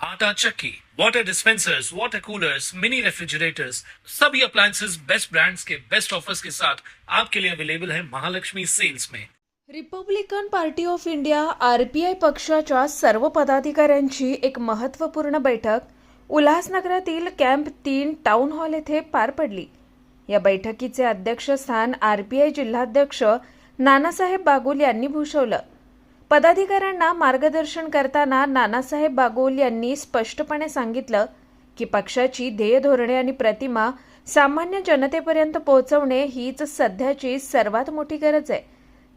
आटा चक्की, water dispensers water coolers mini refrigerators सभी appliances best brands के बेस्ट ऑफर्स के साथ आपके लिए अवेलेबल है महालक्ष्मी सेल्स में। Republican party of India R P I पक्षाच्या सर्व पदाधिकाऱ्यांची एक महत्त्वपूर्ण बैठक उल्हासनगरातील कॅम्प तीन टाउन हॉल येथे पार पडली. या बैठकीचे अध्यक्षस्थान आर पी आय जिल्हाध्यक्ष नानासाहेब बागुल यांनी भूषवलं. पदाधिकाऱ्यांना मार्गदर्शन करताना नानासाहेब बागोल यांनी स्पष्टपणे सांगितलं की पक्षाची ध्येय धोरणे आणि प्रतिमा सामान्य जनतेपर्यंत पोहोचवणे हीच सध्याची सर्वात मोठी गरज आहे.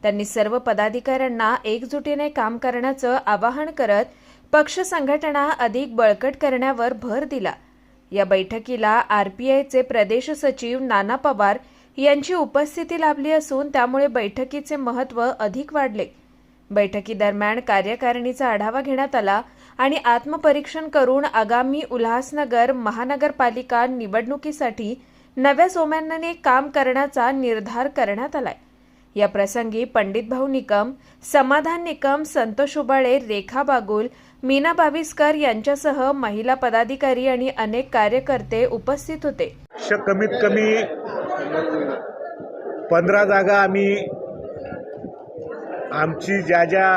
त्यांनी सर्व पदाधिकाऱ्यांना एकजुटीने काम करण्याचं आवाहन करत पक्ष संघटना अधिक बळकट करण्यावर भर दिला. या बैठकीला आरपीआयचे प्रदेश सचिव नाना पवार यांची उपस्थिती लाभली असून त्यामुळे बैठकीचे महत्त्व अधिक वाढले. बैठकीदरम्यान कार्यकारिणीचा आढावा घेण्यात आला आणि आत्मपरीक्षण करून आगामी उल्हासनगर महानगरपालिका निवडणुकीसाठी नव्या सोमॅनाने काम करण्याचा निर्धार करण्यात आलाय. या प्रसंगी पंडित भाऊ निकम समाधान निकम संतोष उबाळे रेखा बागुल मीना बाविस्कर यांच्यासह महिला पदाधिकारी आणि अनेक कार्यकर्ते उपस्थित होते. कमीत कमी पंधरा जागा आम्ही आमची ज्या ज्या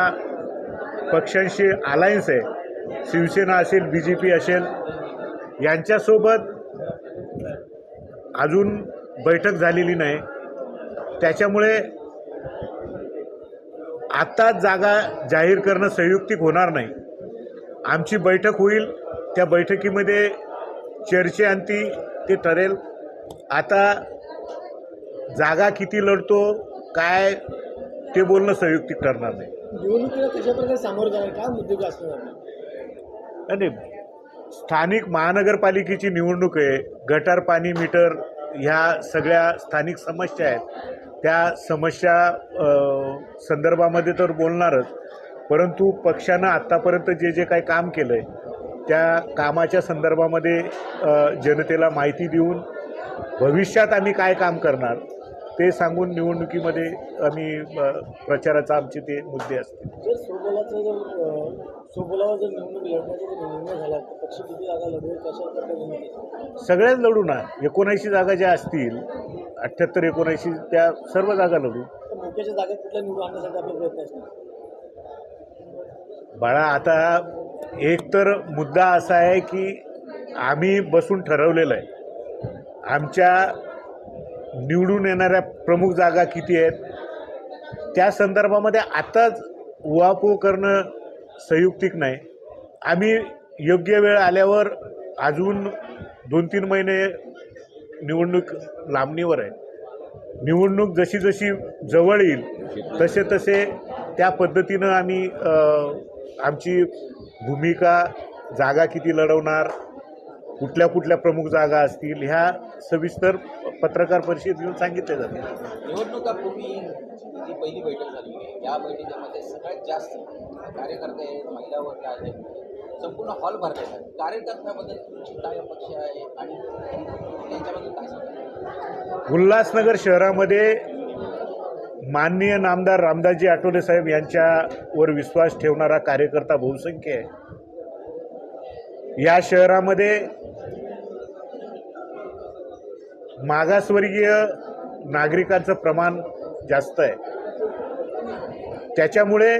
पक्षांशी अलायन्स आहे शिवसेना असेल बी जे पी असेल यांच्यासोबत अजून बैठक झालेली नाही. त्याच्यामुळे आत्ता जागा जाहीर करणं संयुक्तिक होणार नाही. आमची बैठक होईल त्या बैठकीमध्ये चर्चेअंती ते ठरेल. आता जागा किती लढतो काय ते बोलणं संयुक्तिक ठरणार नाही. निवडणुकीला कशा प्रकारे सामोरं जाणार काय मुद्दे असणार आणि स्थानिक महानगरपालिकेची निवडणूक आहे. गटार पाणी मीटर ह्या सगळ्या स्थानिक समस्या आहेत. त्या समस्या संदर्भामध्ये तर बोलणारच. परंतु पक्षानं आत्तापर्यंत जे जे काही काम केलं आहे त्या कामाच्या संदर्भामध्ये जनतेला माहिती देऊन भविष्यात आम्ही काय काम करणार ते सांगून निवडणुकीमध्ये आम्ही प्रचाराचा आमचे ते मुद्दे असतील? सगळ्याच लढू ना. एकोणऐंशी जागा ज्या असतील अठ्ठ्याहत्तर एकोणऐंशी त्या सर्व जागा लढू. बाळा आता एक तर मुद्दा असा आहे की आम्ही बसून ठरवलेलं आहे. आमच्या निवडून येणाऱ्या प्रमुख जागा किती आहेत? त्या संदर्भामध्ये आताच उहापोह करणं संयुक्तिक नाही. आम्ही योग्य वेळ आल्यावर अजून दोन तीन महिने निवडणूक लांबणीवर आहे. निवडणूक जशी जशी जवळ येईल तसे तसे त्या पद्धतीनं आम्ही आमची भूमिका जागा किती लढवणार कुठल्या कुठल्या प्रमुख जागा असतील ह्या सविस्तर पत्रकार परिषद घेऊन सांगितले जाते निवडणुकापूर्वी जी पहिली बैठक झाली या बैठकीमध्ये सगळ्यात जास्त कार्यकर्ते आहेत महिला वर्ग आहे संपूर्ण हॉल भरलेला आहे. कार्यकर्त्याबद्दल तुमची काय अपेक्षा आहे आणि त्यांच्याबद्दल काय सांगा उल्हासनगर शहरामध्ये माननीय नामदार रामदासजी आठवले साहेब यांच्यावर विश्वास ठेवणारा कार्यकर्ता बहुसंख्य आहे. या शहरामध्ये मागासवर्गीय नागरिकांचं प्रमाण जास्त आहे. त्याच्यामुळे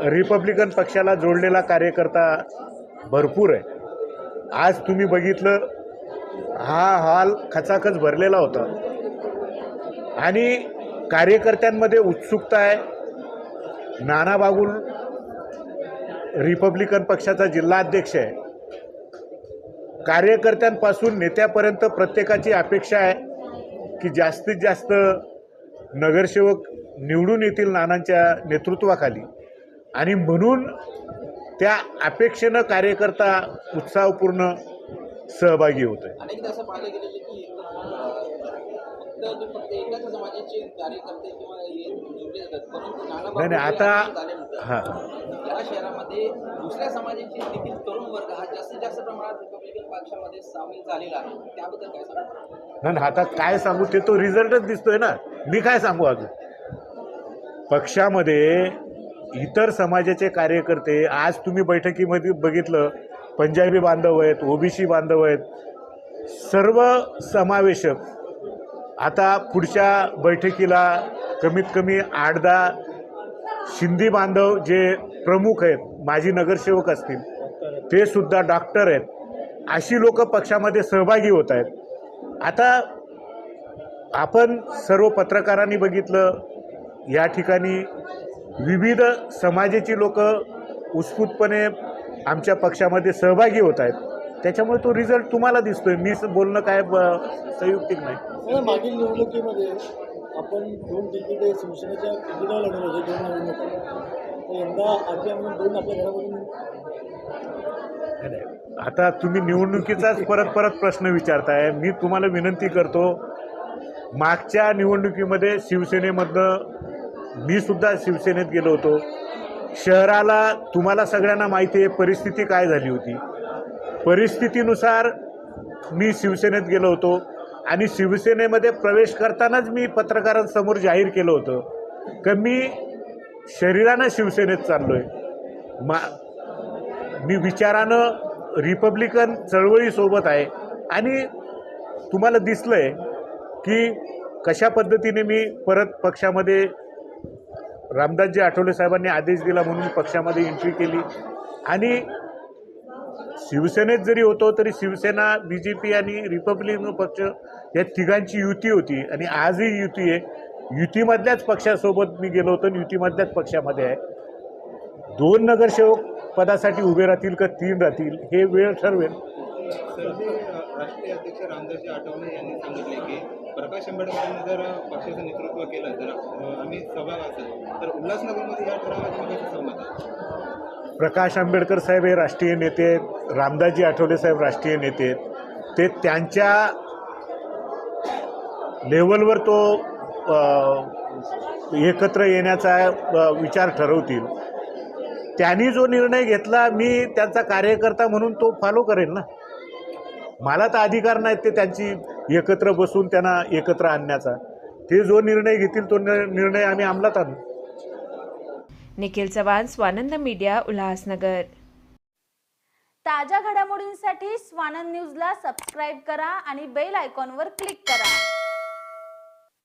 रिपब्लिकन पक्षाला जोडलेला कार्यकर्ता भरपूर आहे. आज तुम्ही बघितलं हा हॉल खचाखच भरलेला होता. आणि कार्यकर्त्यांमध्ये उत्सुकता आहे. नाना बागुल रिपब्लिकन पक्षाचा जिल्हाध्यक्ष आहे. कार्यकर्त्यांपासून नेत्यापर्यंत प्रत्येकाची अपेक्षा आहे की जास्तीत जास्त नगरसेवक निवडून येतील नानांच्या नेतृत्वाखाली. आणि म्हणून त्या अपेक्षेनं कार्यकर्ता उत्साहपूर्ण सहभागी होत आहे फक्त एकाच समाजाचे कार्यकर्ते किंवा हे जोडले जातात परंतु नाही, नाही, आता- हां. या शहरामध्ये दुसऱ्या समाजाचे देखील तरुण वर्ग हा जास्तीत जास्त प्रमाणात रिपब्लिकन पक्षामध्ये सामील झालेला आहे. त्याबद्दल काय नाही, आता काय सांगू ते तो रिझल्टच दिसतोय ना. मी काय सांगू अजून? पक्षामध्ये इतर समाजाचे कार्यकर्ते आज तुम्ही बैठकीमध्ये बघितलं पंजाबी बांधव आहेत ओबीसी बांधव आहेत सर्व समावेशक आता पुढच्या बैठकीला कमीत कमी आठ दहा शिंदी बांधव जे प्रमुख आहेत माजी नगरसेवक असतील ते सुद्धा डॉक्टर आहेत. अशी लोक पक्षामध्ये सहभागी होत आहेत. आता आपण सर्व पत्रकारांनी बघितलं या ठिकाणी विविध समाजाची लोक उत्स्फूर्तपणे आमच्या पक्षामध्ये सहभागी होत आहेत. त्याच्यामुळे तो रिझल्ट तुम्हाला दिसतोय. मी बोलणं काय संयुक्तिक नाही. मागील निवडणुकीमध्ये आपण दोन तिकिटे शिवसेनेच्या तिकिटावर लढवले होते दोन निवडणुका यंदा आरपीआय म्हणून दोन आपल्या घरामधून आता तुम्ही निवडणुकीचाच परत परत प्रश्न विचारताय. मी तुम्हाला विनंती करतो मागच्या निवडणुकीमध्ये शिवसेनेमधनं मी सुद्धा शिवसेनेत गेलो होतो. शहराला तुम्हाला सगळ्यांना माहिती आहे परिस्थिती काय झाली होती. परिस्थितीनुसार मी शिवसेनेत गेलो होतो आणि शिवसेनेमध्ये प्रवेश करतानाच मी पत्रकारांसमोर जाहीर केलं होतं की मी शरीरानं शिवसेनेत चाललो आहे मा मी विचारानं रिपब्लिकन चळवळीसोबत आहे. आणि तुम्हाला दिसलं आहे की कशा पद्धतीने मी परत पक्षामध्ये रामदासजी आठवले साहेबांनी आदेश दिला म्हणून पक्षामध्ये एंट्री केली. आणि शिवसेनेत जरी होतो तरी शिवसेना बी जे पी आणि रिपब्लिकन पक्ष या तिघांची युती होती. आणि आजही युती आहे. युतीमधल्याच पक्षासोबत मी गेलो होतो आणि युतीमधल्याच पक्षामध्ये आहे. दोन नगरसेवक पदासाठी उभे राहतील का तीन राहतील हे वेळ ठरवेल. राष्ट्रीय अध्यक्ष रामदास आठवले यांनी सांगितले की प्रकाश आंबेडकरांनी जर पक्षाचं नेतृत्व केलं तर आम्ही सहभाग असेल तर उल्हासनगरमध्ये या ठरावाची सहमत आहे प्रकाश आंबेडकर साहेब हे राष्ट्रीय नेते आहेत. रामदासजी आठवले साहेब राष्ट्रीय नेते आहेत. ते त्यांच्या लेवलवर तो एकत्र येण्याचा विचार ठरवतील. त्यांनी जो निर्णय घेतला मी त्यांचा कार्यकर्ता म्हणून तो फॉलो करेल ना. मला तर अधिकार नाहीत ते त्यांची एकत्र बसून त्यांना एकत्र आणण्याचा. ते जो निर्णय घेतील तो नि- निर्णय आम्ही अंमलात आणू. निखिल चव्हाण स्वानंद मीडिया उल्हासनगर. ताज्या घडामोडींसाठी स्वानंद न्यूजला सबस्क्राईब करा आणि बेल आयकॉनवर क्लिक करा.